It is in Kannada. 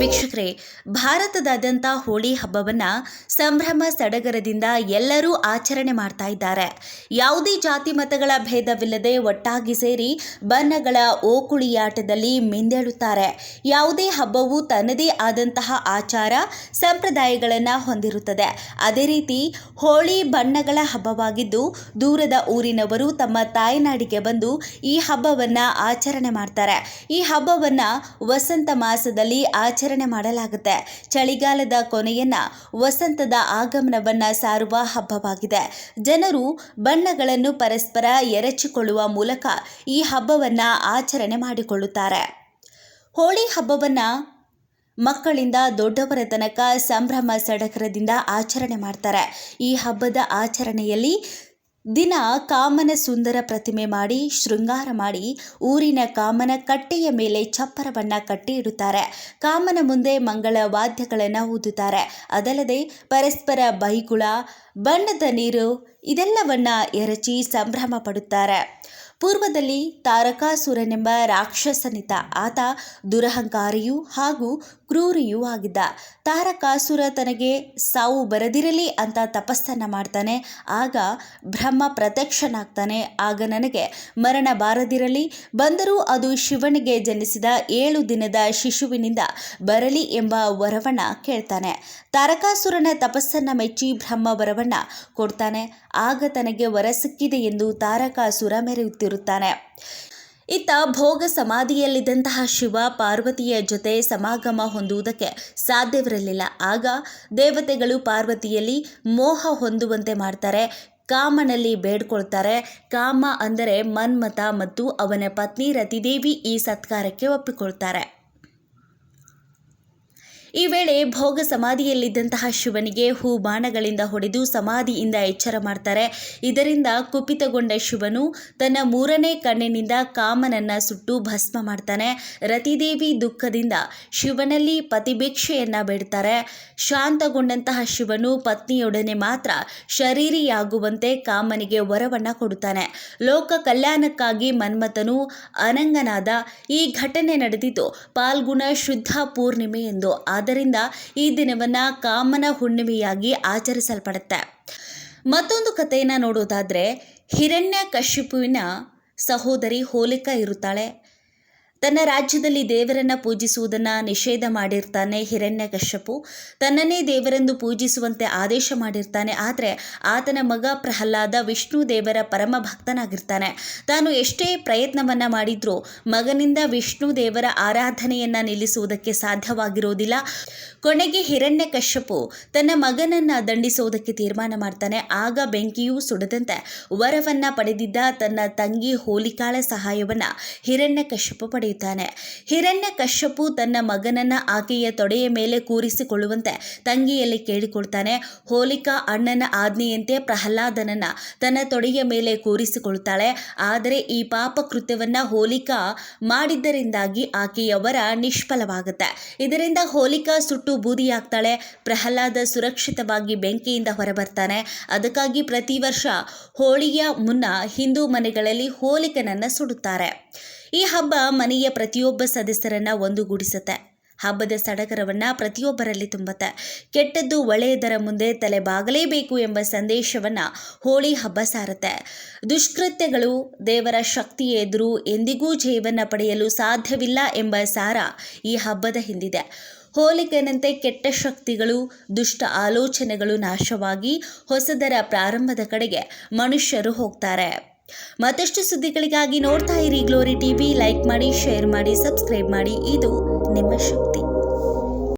ವೀಕ್ಷಕರೇ, ಭಾರತದಾದ್ಯಂತ ಹೋಳಿ ಹಬ್ಬವನ್ನ ಸಂಭ್ರಮ ಸಡಗರದಿಂದ ಎಲ್ಲರೂ ಆಚರಣೆ ಮಾಡ್ತಾ ಇದ್ದಾರೆ. ಯಾವುದೇ ಜಾತಿ ಮತಗಳ ಭೇದವಿಲ್ಲದೆ ಒಟ್ಟಾಗಿ ಸೇರಿ ಬಣ್ಣಗಳ ಓಕುಳಿಯಾಟದಲ್ಲಿ ಮಿಂದೇಳುತ್ತಾರೆ. ಯಾವುದೇ ಹಬ್ಬವು ತನ್ನದೇ ಆದಂತಹ ಆಚಾರ, ಸಂಪ್ರದಾಯಗಳನ್ನು ಹೊಂದಿರುತ್ತದೆ. ಅದೇ ರೀತಿ, ಹೋಳಿ ಬಣ್ಣಗಳ ಹಬ್ಬವಾಗಿದ್ದು, ದೂರದ ಊರಿನವರು ತಮ್ಮ ತಾಯ್ನಾಡಿಗೆ ಬಂದು ಈ ಹಬ್ಬವನ್ನ ಆಚರಣೆ ಮಾಡ್ತಾರೆ. ಈ ಹಬ್ಬವನ್ನ ವಸಂತ ಮಾಸದಲ್ಲಿ ಆಚರಣೆ ಮಾಡಲಾಗುತ್ತೆ. ಚಳಿಗಾಲದ ಕೊನೆಯನ್ನ ವಸಂತದ ಆಗಮನವನ್ನ ಸಾರುವ ಹಬ್ಬವಾಗಿದೆ. ಜನರು ಬಣ್ಣಗಳನ್ನು ಪರಸ್ಪರ ಎರಚಿಕೊಳ್ಳುವ ಮೂಲಕ ಈ ಹಬ್ಬವನ್ನ ಆಚರಣೆ ಮಾಡಿಕೊಳ್ಳುತ್ತಾರೆ. ಹೋಳಿ ಹಬ್ಬವನ್ನ ಮಕ್ಕಳಿಂದ ದೊಡ್ಡವರ ತನಕ ಸಂಭ್ರಮ ಸಡಕರದಿಂದ ಆಚರಣೆ ಮಾಡ್ತಾರೆ. ಈ ಹಬ್ಬದ ಆಚರಣೆಯಲ್ಲಿ ದಿನ ಕಾಮನ ಸುಂದರ ಪ್ರತಿಮೆ ಮಾಡಿ, ಶೃಂಗಾರ ಮಾಡಿ ಊರಿನ ಕಾಮನ ಕಟ್ಟೆಯ ಮೇಲೆ ಚಪ್ಪರವನ್ನ ಕಟ್ಟಿ ಇಡುತ್ತಾರೆ. ಕಾಮನ ಮುಂದೆ ಮಂಗಳ ವಾದ್ಯಗಳನ್ನು ಊದುತ್ತಾರೆ. ಅದಲ್ಲದೆ ಪರಸ್ಪರ ಬೈಗುಳ, ಬಣ್ಣದ ನೀರು ಇದೆಲ್ಲವನ್ನ ಎರಚಿ ಸಂಭ್ರಮ ಪಡುತ್ತಾರೆ. ಪೂರ್ವದಲ್ಲಿ ತಾರಕಾಸುರನೆಂಬ ರಾಕ್ಷಸನಿತ ಆತ ದುರಹಂಕಾರಿಯೂ ಹಾಗೂ ಕ್ರೂರಿಯೂ ಆಗಿದ್ದ. ತಾರಕಾಸುರ ತನಗೆ ಸಾವು ಬರದಿರಲಿ ಅಂತ ತಪಸ್ಸನ್ನ ಮಾಡ್ತಾನೆ, ಆಗ ಬ್ರಹ್ಮ ಪ್ರತ್ಯಕ್ಷನಾಗ್ತಾನೆ. ಆಗ ನನಗೆ ಮರಣ ಬಾರದಿರಲಿ, ಬಂದರೂ ಅದು ಶಿವನಿಗೆ ಜನಿಸಿದ ಏಳು ದಿನದ ಶಿಶುವಿನಿಂದ ಬರಲಿ ಎಂಬ ವರವನ್ನ ಕೇಳ್ತಾನೆ. ತಾರಕಾಸುರನ ತಪಸ್ಸನ್ನ ಮೆಚ್ಚಿ ಬ್ರಹ್ಮ ವರವನ್ನ ಕೊಡ್ತಾನೆ. ಆಗ ತನಗೆ ವರ ಸಿಕ್ಕಿದೆ ಎಂದು ತಾರಕಾಸುರ ಮೆರೆಯುತ್ತಿರುತ್ತಾನೆ ಇತ್ತ ಭೋಗ ಸಮಾಧಿಯಲ್ಲಿದ್ದಂತಹ ಶಿವ ಪಾರ್ವತಿಯ ಜೊತೆ ಸಮಾಗಮ ಹೊಂದುವುದಕ್ಕೆ ಸಾಧ್ಯವಿರಲಿಲ್ಲ. ಆಗ ದೇವತೆಗಳು ಪಾರ್ವತಿಯಲ್ಲಿ ಮೋಹ ಹೊಂದುವಂತೆ ಮಾಡ್ತಾರೆ. ಕಾಮನಲ್ಲಿ ಬೇಡ್ಕೊಳ್ತಾರೆ. ಕಾಮ ಅಂದರೆ ಮನ್ಮಥ ಮತ್ತು ಅವನ ಪತ್ನಿ ರತಿದೇವಿ ಈ ಸತ್ಕಾರಕ್ಕೆ ಒಪ್ಪಿಕೊಳ್ತಾರೆ. ಈ ವೇಳೆ ಭೋಗ ಸಮಾಧಿಯಲ್ಲಿದ್ದಂತಹ ಶಿವನಿಗೆ ಹೂ ಬಾಣಗಳಿಂದ ಹೊಡೆದು ಸಮಾಧಿಯಿಂದ ಎಚ್ಚರ ಮಾಡ್ತಾರೆ. ಇದರಿಂದ ಕುಪಿತಗೊಂಡ ಶಿವನು ತನ್ನ ಮೂರನೇ ಕಣ್ಣಿನಿಂದ ಕಾಮನನ್ನ ಸುಟ್ಟು ಭಸ್ಮ ಮಾಡ್ತಾನೆ. ರತಿದೇವಿ ದುಃಖದಿಂದ ಶಿವನಲ್ಲಿ ಪತಿಭಿಕ್ಷೆಯನ್ನ ಬಿಡ್ತಾರೆ. ಶಾಂತಗೊಂಡಂತಹ ಶಿವನು ಪತ್ನಿಯೊಡನೆ ಮಾತ್ರ ಶರೀರಿಯಾಗುವಂತೆ ಕಾಮನಿಗೆ ವರವನ್ನ ಕೊಡುತ್ತಾನೆ. ಲೋಕ ಕಲ್ಯಾಣಕ್ಕಾಗಿ ಮನ್ಮಥನು ಅನಂಗನಾದ ಈ ಘಟನೆ ನಡೆದಿದ್ದು ಪಾಲ್ಗುಣ ಶುದ್ಧ ಪೂರ್ಣಿಮೆ ಎಂದು ಆದ್ದರಿಂದ ಈ ದಿನವನ್ನ ಕಾಮನ ಹುಣ್ಣಿಮೆಯಾಗಿ ಆಚರಿಸಲ್ಪಡುತ್ತೆ. ಮತ್ತೊಂದು ಕಥೆಯನ್ನು ನೋಡೋದಾದರೆ ಹಿರಣ್ಯ ಕಶ್ಯಪುವಿನ ಸಹೋದರಿ ಹೋಲಿಕಾ ಇರುತ್ತಾಳೆ. ತನ್ನ ರಾಜ್ಯದಲ್ಲಿ ದೇವರನ್ನ ಪೂಜಿಸುವುದನ್ನು ನಿಷೇಧ ಮಾಡಿರ್ತಾನೆ ಹಿರಣ್ಯಕಶ್ಯಪು. ತನ್ನನ್ನೇ ದೇವರೆಂದು ಪೂಜಿಸುವಂತೆ ಆದೇಶ ಮಾಡಿರ್ತಾನೆ. ಆದರೆ ಆತನ ಮಗ ಪ್ರಹ್ಲಾದ ವಿಷ್ಣು ದೇವರ ಪರಮ ಭಕ್ತನಾಗಿರ್ತಾನೆ. ತಾನು ಎಷ್ಟೇ ಪ್ರಯತ್ನವನ್ನು ಮಾಡಿದ್ರೂ ಮಗನಿಂದ ವಿಷ್ಣು ದೇವರ ಆರಾಧನೆಯನ್ನು ನಿಲ್ಲಿಸುವುದಕ್ಕೆ ಸಾಧ್ಯವಾಗಿರೋದಿಲ್ಲ. ಕೊನೆಗೆ ಹಿರಣ್ಯಕಶ್ಯಪು ತನ್ನ ಮಗನನ್ನ ದಂಡಿಸುವುದಕ್ಕೆ ತೀರ್ಮಾನ ಮಾಡ್ತಾನೆ. ಆಗ ಬೆಂಕಿಯು ಸುಡದಂತೆ ವರವನ್ನ ಪಡೆದಿದ್ದ ತನ್ನ ತಂಗಿ ಹೋಲಿಕಾಳ ಸಹಾಯವನ್ನ ಹಿರಣ್ಯಕಶ್ಯಪು ಪಡೆಯುತ್ತಾನೆ. ಹಿರಣ್ಯ ಕಶ್ಯಪು ತನ್ನ ಮಗನನ್ನ ಆಕೆಯ ತೊಡೆಯ ಮೇಲೆ ಕೂರಿಸಿಕೊಳ್ಳುವಂತೆ ತಂಗಿಯಲ್ಲಿ ಕೇಳಿಕೊಳ್ತಾನೆ. ಹೋಲಿಕಾ ಅಣ್ಣನ ಆಜ್ಞೆಯಂತೆ ಪ್ರಹ್ಲಾದನನ್ನ ತನ್ನ ತೊಡೆಯ ಮೇಲೆ ಕೂರಿಸಿಕೊಳ್ತಾಳೆ ಆದರೆ ಈ ಪಾಪ ಕೃತ್ಯವನ್ನು ಹೋಲಿಕಾ ಮಾಡಿದ್ದರಿಂದಾಗಿ ಆಕೆಯವರ ನಿಷ್ಫಲವಾಗುತ್ತೆ. ಇದರಿಂದ ಹೋಲಿಕಾ ಸುಟ್ಟು ಬೂದಿಯಾಗ್ತಾಳೆ. ಪ್ರಹ್ಲಾದ ಸುರಕ್ಷಿತವಾಗಿ ಬೆಂಕಿಯಿಂದ ಹೊರಬರ್ತಾನೆ. ಅದಕ್ಕಾಗಿ ಪ್ರತಿ ವರ್ಷ ಹೋಳಿಯ ಮುನ್ನ ಹಿಂದೂ ಮನೆಗಳಲ್ಲಿ ಹೋಲಿಕನನ್ನ ಸುಡುತ್ತಾರೆ. ಈ ಹಬ್ಬ ಮನೆಯ ಪ್ರತಿಯೊಬ್ಬ ಸದಸ್ಯರನ್ನ ಒಂದುಗೂಡಿಸುತ್ತೆ. ಹಬ್ಬದ ಸಡಗರವನ್ನು ಪ್ರತಿಯೊಬ್ಬರಲ್ಲಿ ತುಂಬುತ್ತೆ. ಕೆಟ್ಟದ್ದು ಒಳ್ಳೆಯದರ ಮುಂದೆ ತಲೆ ಬಾಗಲೇಬೇಕು ಎಂಬ ಸಂದೇಶವನ್ನು ಹೋಳಿ ಹಬ್ಬ ಸಾರುತ್ತೆ. ದುಷ್ಕೃತ್ಯಗಳು ದೇವರ ಶಕ್ತಿ ಎದುರು ಎಂದಿಗೂ ಜೀವನ ಪಡೆಯಲು ಸಾಧ್ಯವಿಲ್ಲ ಎಂಬ ಸಾರ ಈ ಹಬ್ಬದ ಹಿಂದಿದೆ. ಹೋಲಿಕೆನಂತೆ ಕೆಟ್ಟ ಶಕ್ತಿಗಳು, ದುಷ್ಟ ಆಲೋಚನೆಗಳು ನಾಶವಾಗಿ ಹೊಸದರ ಪ್ರಾರಂಭದ ಕಡೆಗೆ ಮನುಷ್ಯರು ಹೋಗ್ತಾರೆ. ಮತ್ತಷ್ಟು ಸುದ್ದಿಗಳಿಗಾಗಿ ನೋಡ್ತಾ ಇರಿ ಗ್ಲೋರಿ ಟಿವಿ ಲೈಕ್ ಮಾಡಿ ಶೇರ್ ಮಾಡಿ ಸಬ್ಸ್ಕ್ರೈಬ್ ಮಾಡಿ. ಇದು ನಿಮ್ಮ ಶಕ್ತಿ.